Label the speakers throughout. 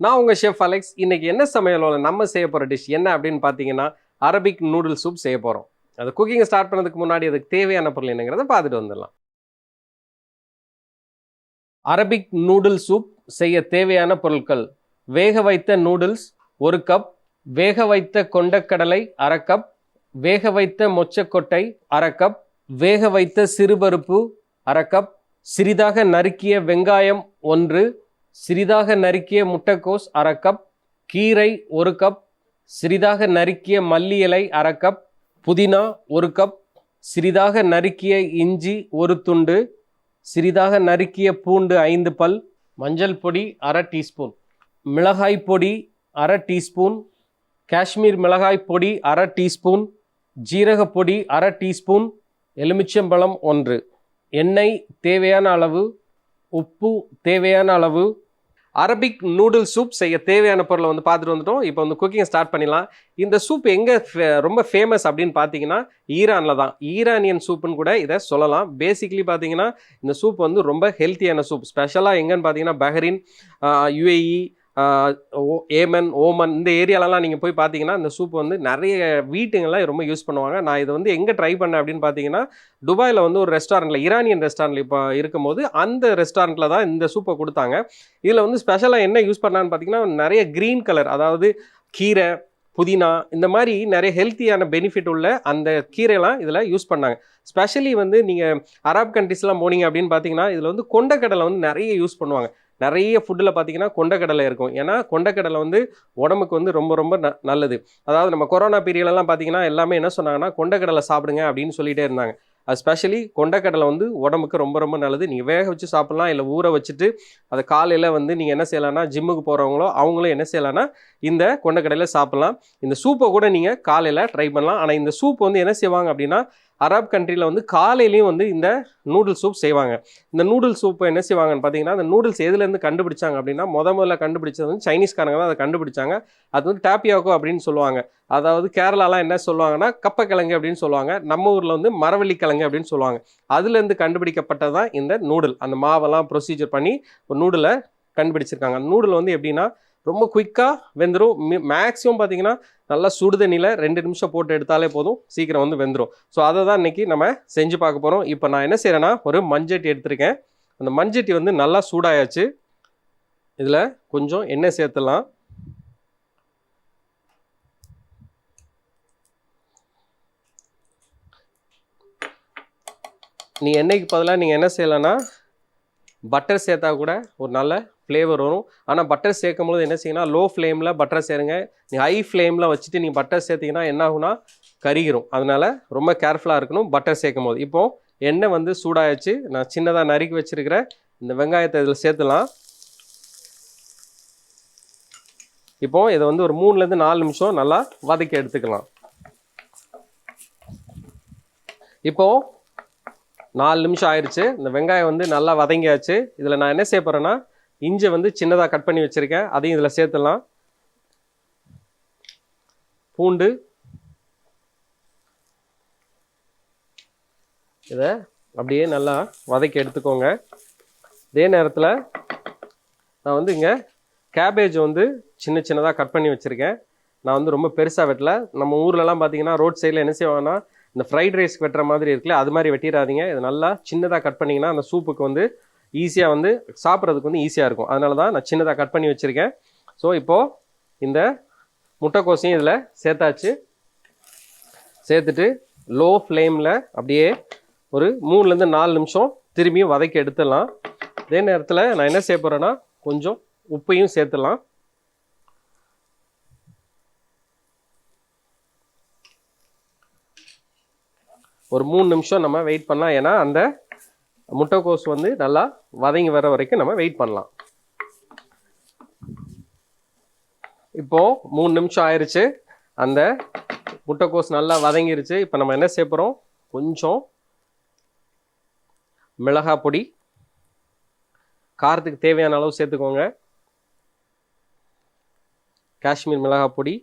Speaker 1: நான் உங்கள் chef Alex இன்னைக்கு என்ன சமையலோட நம்ம செய்ய போகிற டிஷ் என்ன அப்படின்னு பார்த்தீங்கன்னா அரபிக் நூடுல் சூப் செய்ய போகிறோம் அது குக்கிங் ஸ்டார்ட் பண்ணதுக்கு முன்னாடி அதுக்கு தேவையான பொருள் என்னங்கிறத பார்த்துட்டு வந்துடலாம். அரபிக் நூடுல் சூப் செய்ய தேவையான பொருட்கள் வேக வைத்த நூடுல்ஸ் ஒரு கப் வேக வைத்த கொண்டக்கடலை அரை கப் வேக வைத்த மொச்சக்கொட்டை அரை கப் வேக வைத்த சிறுபருப்பு அரை கப் சிறிதாக நறுக்கிய வெங்காயம் ஒன்று சிறிதாக நறுக்கிய முட்டைக்கோஸ் அரை கப் கீரை ஒரு கப் சிறிதாக நறுக்கிய மல்லி இலை அரை கப் புதினா ஒரு கப் சிறிதாக நறுக்கிய இஞ்சி ஒரு துண்டு சிறிதாக நறுக்கிய பூண்டு ஐந்து பல் மஞ்சள் பொடி அரை டீஸ்பூன் மிளகாய் பொடி அரை டீஸ்பூன் காஷ்மீர் மிளகாய் பொடி அரை டீஸ்பூன் ஜீரக பொடி அரை டீஸ்பூன் எலுமிச்சம்பழம் ஒன்று. எண்ணெய் தேவையான அளவு உப்பு தேவையான அளவு. அரபிக் நூடுல் சூப் செய்ய தேவையான பொருளை வந்து பார்த்துட்டு வந்துட்டோம். இப்போ வந்து குக்கிங் ஸ்டார்ட் பண்ணிடலாம். இந்த சூப் எங்கே ரொம்ப ஃபேமஸ் அப்படின்னு பார்த்தீங்கன்னா ஈரானில் தான். ஈரானியன் சூப்புன்னு கூட இதை சொல்லலாம். பேசிக்லி பார்த்தீங்கன்னா இந்த சூப் வந்து ரொம்ப ஹெல்த்தியான சூப் ஸ்பெஷலாக எங்கன்னு பார்த்தீங்கன்னா பஹ்ரைன் யுஏஇ ஏமன் ஓமன் இந்த ஏரியாலலாம் நீங்கள் போய் பார்த்தீங்கன்னா இந்த சூப் வந்து நிறைய வீட்டுங்கள்லாம் ரொம்ப யூஸ் பண்ணுவாங்க. நான் இதை வந்து எங்கே ட்ரை பண்ணேன் அப்படின்னு பார்த்தீங்கன்னா துபாயில் வந்து ஒரு ரெஸ்டாரண்ட்டில் ஈரானியன் ரெஸ்டாரண்ட்டில் இப்போ இருக்கும்போது அந்த ரெஸ்டாரண்ட்டில் தான் இந்த சூப்பை கொடுத்தாங்க. இதில் வந்து ஸ்பெஷலாக என்ன யூஸ் பண்ணான்னு பார்த்தீங்கன்னா நிறைய க்ரீன் கலர் அதாவது கீரை புதினா இந்த மாதிரி நிறைய ஹெல்த்தியான பெனிஃபிட் உள்ள அந்த கீரைலாம் இதில் யூஸ் பண்ணாங்க. ஸ்பெஷலி வந்து நீங்கள் அரப் கண்ட்ரிஸ்லாம் போனீங்க அப்படின்னு பார்த்தீங்கன்னா இதில் வந்து கொண்டக்கடலை வந்து நிறைய யூஸ் பண்ணுவாங்க. நிறைய ஃபுட்டில் பார்த்தீங்கன்னா கொண்டக்கடலை இருக்கும். ஏன்னா கொண்டக்கடலை வந்து உடம்புக்கு வந்து ரொம்ப ரொம்ப ந நல்லது. அதாவது நம்ம கொரோனா பீரியடெல்லாம் பார்த்தீங்கன்னா எல்லாமே என்ன சொன்னாங்கன்னா கொண்டக்கடலை சாப்பிடுங்க அப்படின்னு சொல்லிட்டே இருந்தாங்க. அது ஸ்பெஷலி கொண்டக்கடலை வந்து உடம்புக்கு ரொம்ப ரொம்ப நல்லது. நீங்கள் வேக வச்சு சாப்பிட்லாம். இல்லை ஊற வச்சுட்டு அதை காலையில் வந்து நீங்கள் என்ன செய்யலாம்னா ஜிம்முக்கு போகிறவங்களோ அவங்களும் என்ன செய்யலாம்னா இந்த கொண்டக்கடலை சாப்பிட்லாம். இந்த சூப்பை கூட நீங்கள் காலையில் ட்ரை பண்ணலாம். ஆனால் இந்த சூப் வந்து என்ன செய்வாங்க அப்படின்னா அரப் கண்ட்ரியில் வந்து காலையிலையும் வந்து இந்த நூடுல் சூப் செய்வாங்க. இந்த நூடுல் சூப்பை என்ன செய்வாங்கன்னு பார்த்தீங்கன்னா அந்த நூடுல்ஸ் எதுலேருந்து கண்டுபிடிச்சாங்க அப்படின்னா முத முதல்ல கண்டுபிடிச்சது வந்து சைனீஸ்காரங்க தான் அதை கண்டுபிடிச்சாங்க. அது வந்து டாப்பியாக்கோ அப்படின்னு சொல்லுவாங்க. அதாவது கேரளாலாம் என்ன சொல்லுவாங்கன்னா கப்பக்கிழங்கு அப்படின்னு சொல்லுவாங்க. நம்ம ஊரில் வந்து மரவள்ளிக்கிழங்கு அப்படின்னு சொல்லுவாங்க. அதுலேருந்து கண்டுபிடிக்கப்பட்டது தான் இந்த நூடுல் அந்த மாவெல்லாம் ப்ரொசீஜர் பண்ணி ஒரு நூடுலை கண்டுபிடிச்சிருக்காங்க. அந்த நூடுல் வந்து எப்படின்னா ரொம்ப குயிக்காக வெந்துடும் மேக்ஸிமம் பார்த்தீங்கன்னா நல்லா சுடுதண்ணியில் ரெண்டு நிமிஷம் போட்டு எடுத்தாலே போதும். சீக்கிரம் வந்து வெந்துடும் ஸோ அதை தான் இன்றைக்கி நம்ம செஞ்சு பார்க்க போகிறோம் இப்போ நான் என்ன செய்கிறேன்னா ஒரு மஞ்சட்டி எடுத்திருக்கேன். அந்த மஞ்சட்டி வந்து நல்லா சூடாயாச்சு. இதில் கொஞ்சம் எண்ணெய் சேர்த்துலாம் நீ எண்ணெய்க்கு பதிலாக நீங்கள் என்ன செய்யலைன்னா பட்டர் சேர்த்தா கூட ஒரு நல்ல ஃப்ளேவர் வரும். ஆனால் பட்டர் சேர்க்கும் போது என்ன செய்யணும் லோ ஃப்ளேமில் பட்டர் சேருங்க. நீ ஹை ஃப்ளேமில் வச்சுட்டு நீங்கள் பட்டர் சேர்த்திங்கன்னா என்ன ஆகும்னா கருகிரும். அதனால் ரொம்ப கேர்ஃபுல்லாக இருக்கணும் பட்டர் சேர்க்கும் போது இப்போது எண்ணெய் வந்து சூடாயாச்சு நான் சின்னதாக நறுக்கி வச்சுருக்கிற இந்த வெங்காயத்தை இதில் சேர்த்துலாம். இப்போது இதை வந்து ஒரு மூணுலேருந்து நாலு நிமிஷம் நல்லா வதக்கி எடுத்துக்கலாம். இப்போது நாலு நிமிஷம் ஆயிடுச்சு. இந்த வெங்காயம் வந்து நல்லா வதங்கியாச்சு. இதில் நான் என்ன செய்ய போகிறேன்னா இஞ்சி வந்து சின்னதாக கட் பண்ணி வச்சுருக்கேன். அதையும் இதில் சேர்த்துடலாம். பூண்டு. இதை அப்படியே நல்லா வதக்கி எடுத்துக்கோங்க. இதே நேரத்தில் நான் வந்து இங்கே கேபேஜ் வந்து சின்ன சின்னதாக கட் பண்ணி வச்சுருக்கேன். நான் வந்து ரொம்ப பெருசாக வெட்டல. நம்ம ஊர்லலாம் பார்த்தீங்கன்னா ரோட் சைடில் என்ன செய்வாங்கன்னா இந்த ஃப்ரைட் ரைஸ் வெட்டுற மாதிரி இருக்குல்ல அது மாதிரி வெட்டிடாதீங்க. இது நல்லா சின்னதாக கட் பண்ணிங்கன்னா அந்த சூப்புக்கு வந்து ஈஸியாக வந்து சாப்பிட்றதுக்கு வந்து ஈஸியாக இருக்கும். அதனால தான் நான் சின்னதாக கட் பண்ணி வச்சுருக்கேன். ஸோ இப்போது இந்த முட்டைக்கோசையும் இதில் சேர்த்தாச்சு. சேர்த்துட்டு லோ ஃப்ளேமில் அப்படியே ஒரு மூணுலேருந்து நாலு நிமிஷம் திரும்பியும் வதக்கி எடுத்துடலாம். அதே நேரத்தில் நான் என்ன செய்ய போகிறேன்னா கொஞ்சம் உப்பையும் சேர்த்துடலாம். ஒரு மூணு நிமிஷம் நம்ம வெயிட் பண்ணலாம். ஏன்னா அந்த முட்டைக்கோஸ் வந்து நல்லா வதங்கி வர வரைக்கும் நம்ம வெயிட் பண்ணலாம். இப்போ மூணு நிமிஷம் ஆயிடுச்சு அந்த முட்டைக்கோஸ் நல்லா வதங்கிருச்சு. இப்போ நம்ம என்ன செய்ய போகிறோம் கொஞ்சம் மிளகாய் பொடி காரத்துக்கு தேவையான அளவு சேர்த்துக்கோங்க. காஷ்மீர் மிளகாய் பொடி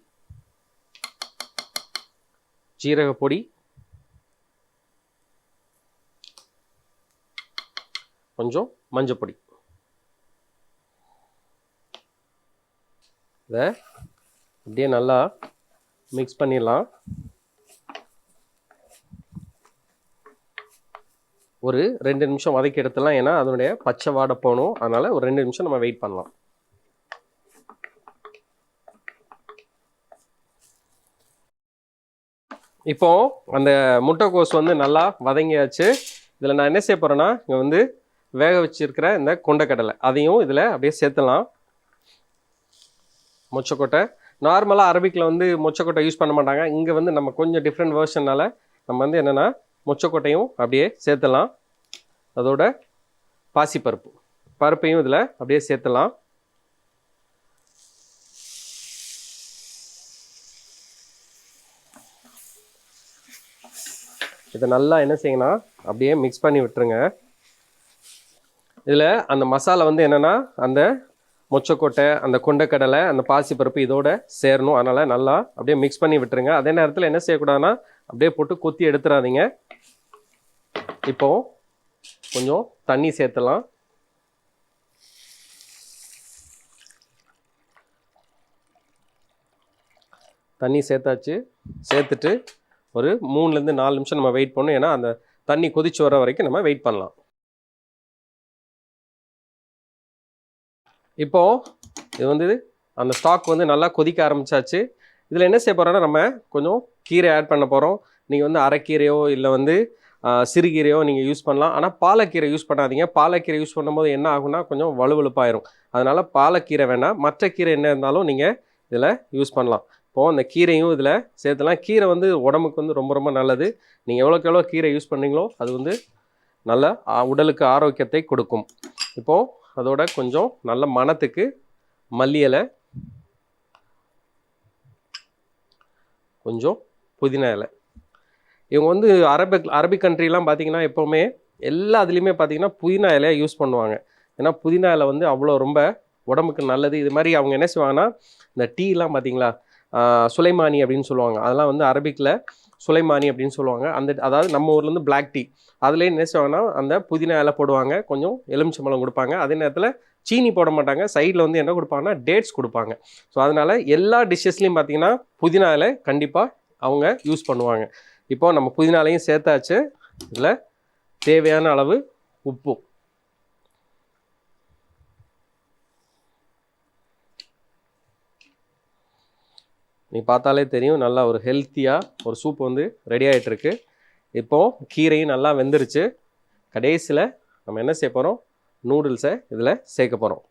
Speaker 1: ஜீரக பொடி கொஞ்சம் மஞ்சப்பொடி. இதை அப்படியே நல்லா மிக்ஸ் பண்ணிடலாம். ஒரு ரெண்டு நிமிஷம் வதக்கி எடுத்துலாம் ஏன்னா அதனுடைய பச்சை வாடை போகணும். அதனால் ஒரு ரெண்டு நிமிஷம் நம்ம வெயிட் பண்ணலாம். இப்போ அந்த முட்டைக்கோஸ் வந்து நல்லா வதங்கியாச்சு. இதில் நான் என்ன செய்ய போகிறேன்னா இங்கே வந்து வேக வச்சிருக்கிற இந்த கொண்டைக்கடலை. அதையும் இதில் அப்படியே சேர்த்துலாம் மொச்சக்கொட்டை. நார்மலாக அரபிக்கில் வந்து மொச்சக்கொட்டை யூஸ் பண்ண மாட்டாங்க. இங்கே வந்து நம்ம கொஞ்சம் டிஃப்ரெண்ட் வேர்ஷனால் நம்ம வந்து என்னென்னா மொச்சக்கொட்டையும் அப்படியே சேர்த்துலாம் அதோட பாசிப்பருப்பு. பருப்பையும் இதில் அப்படியே சேர்த்துலாம் இதை நல்லா என்ன செய்யணும்னா அப்படியே மிக்ஸ் பண்ணி விட்டுருங்க. இதில் அந்த மசாலா வந்து என்னென்னா அந்த மொச்சக்கொட்டை அந்த கொண்டைக்கடலை அந்த பாசிப்பருப்பு இதோட சேரணும். அதனால் நல்லா அப்படியே மிக்ஸ் பண்ணி விட்டுருங்க. அதே நேரத்தில் என்ன செய்யக்கூடாதுன்னா அப்படியே போட்டு கொத்தி எடுத்துடாதீங்க இப்போ கொஞ்சம் தண்ணி சேர்த்துலாம். தண்ணி சேர்த்தாச்சு. சேர்த்துட்டு ஒரு மூணுலேருந்து நாலு நிமிஷம் நம்ம வெயிட் பண்ணணும். ஏன்னா அந்த தண்ணி கொதிச்சு வர வரைக்கும் நம்ம வெயிட் பண்ணலாம். இப்போ இது வந்து அந்த ஸ்டாக் வந்து நல்லா கொதிக்க ஆரம்பிச்சாச்சு. இதில் என்ன செய்ய போகிறோன்னா நம்ம கொஞ்சம் கீரை ஆட் பண்ண போகிறோம் நீங்கள் வந்து அரைக்கீரையோ இல்லை வந்து சிறுகீரையோ நீங்கள் யூஸ் பண்ணலாம். ஆனால் பாலக்கீரை யூஸ் பண்ணாதீங்க. பாலக்கீரை யூஸ் பண்ணும்போது என்ன ஆகும்னா கொஞ்சம் வலுவழுப்பாயிரும் அதனால் பாலக்கீரை வேணாம். மற்ற கீரை என்ன இருந்தாலும் நீங்கள் இதில் யூஸ் பண்ணலாம். இப்போது அந்த கீரையும் இதில் சேர்த்துலாம். கீரை வந்து உடம்புக்கு வந்து ரொம்ப ரொம்ப நல்லது. நீங்கள் எவ்வளோக்கு எவ்வளோ கீரை யூஸ் பண்ணீங்களோ அது வந்து நல்ல உடலுக்கு ஆரோக்கியத்தை கொடுக்கும். இப்போது அதோட கொஞ்சம் நல்ல மணத்துக்கு மல்லி இலை கொஞ்சம் புதினா இலை. இவங்க வந்து அரபிக் அரபிக் கண்ட்ரிலாம் பார்த்தீங்கன்னா எப்போவுமே எல்லா இதுலேயுமே பார்த்தீங்கன்னா புதினா இலையை யூஸ் பண்ணுவாங்க. ஏன்னா புதினா இலை வந்து அவ்வளோ ரொம்ப உடம்புக்கு நல்லது. இது மாதிரி அவங்க என்ன செய்வாங்கன்னா இந்த டீலாம் பார்த்தீங்களா சுலைமானி அப்படின்னு சொல்லுவாங்க. அதெல்லாம் வந்து அரபிக்கில் சுலைமானி அப்படின்னு சொல்லுவாங்க. அந்த அதாவது நம்ம ஊர்லேருந்து பிளாக் டீ அதுலேயே என்ன செய்வாங்கன்னா அந்த புதினா இலை போடுவாங்க. கொஞ்சம் எலுமிச்சம்பழம் கொடுப்பாங்க. அதே நேரத்தில் சீனி போட மாட்டாங்க. சைடில் வந்து என்ன கொடுப்பாங்கன்னா டேட்ஸ் கொடுப்பாங்க. ஸோ அதனால எல்லா டிஷ்ஷஸ்லையும் பார்த்தீங்கன்னா புதினா இலை கண்டிப்பாக அவங்க யூஸ் பண்ணுவாங்க. இப்போ நம்ம புதினா இலையும் சேர்த்தாச்சு. இதில் தேவையான அளவு உப்பு. நீ பார்த்தாலே தெரியும் நல்லா ஒரு ஹெல்த்தியாக ஒரு சூப் வந்து ரெடி ஆகிட்டுருக்கு இப்போது இப்போ கீரையும் நல்லா வெந்துருச்சு. கடைசியில் நம்ம என்ன செய்ய போகிறோம் நூடுல்ஸை இதில் சேர்க்க போகிறோம்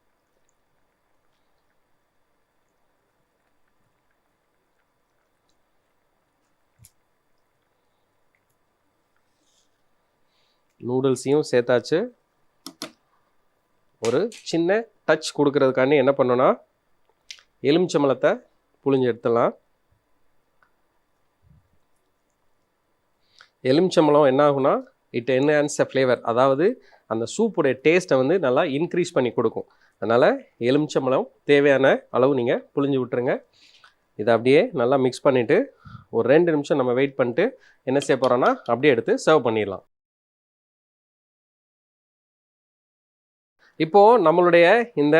Speaker 1: நூடுல்ஸையும் சேர்த்தாச்சு. ஒரு சின்ன டச் கொடுக்கறதுக்காண்டி என்ன பண்ணோன்னா எலுமிச்சம்பழத்தை புழிஞ்சு எடுத்துடலாம். எலுமிச்சம்பழம் என்ன ஆகுனா இட் என்ஹான்ஸ் அ ஃப்ளேவர் அதாவது அந்த சூப்புடைய டேஸ்ட்டை வந்து நல்லா இன்க்ரீஸ் பண்ணி கொடுக்கும். அதனால் எலுமிச்சம்பழம் தேவையான அளவு நீங்கள் புழிஞ்சு விட்டுருங்க. இதை அப்படியே நல்லா மிக்ஸ் பண்ணிவிட்டு ஒரு ரெண்டு நிமிஷம் நம்ம வெயிட் பண்ணிட்டு என்ன செய்ய போகிறோன்னா அப்படியே எடுத்து சர்வ் பண்ணிடலாம். இப்போது நம்மளுடைய இந்த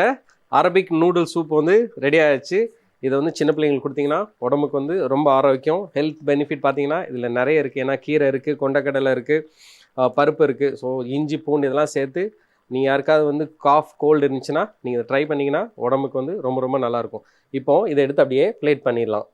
Speaker 1: அரபிக் நூடுல் சூப் வந்து ரெடி ஆயிடுச்சு. இதை வந்து சின்ன பிள்ளைங்களுக்கு கொடுத்தீங்கன்னா உடம்புக்கு வந்து ரொம்ப ஆரோக்கியம். ஹெல்த் பெனிஃபிட் பார்த்தீங்கன்னா இதில் நிறைய இருக்குது ஏன்னா கீரை இருக்குது கொண்டக்கடலை இருக்குது பருப்பு இருக்குது ஸோ இஞ்சி பூண்டு இதெல்லாம் சேர்த்து நீங்கள் யாருக்காவது வந்து காஃப் கோல்டு இருந்துச்சுன்னா நீங்கள் ட்ரை பண்ணிங்கன்னா உடம்புக்கு வந்து ரொம்ப ரொம்ப நல்லாயிருக்கும் இப்போது இதை எடுத்து அப்படியே பிளேட் பண்ணிடலாம்.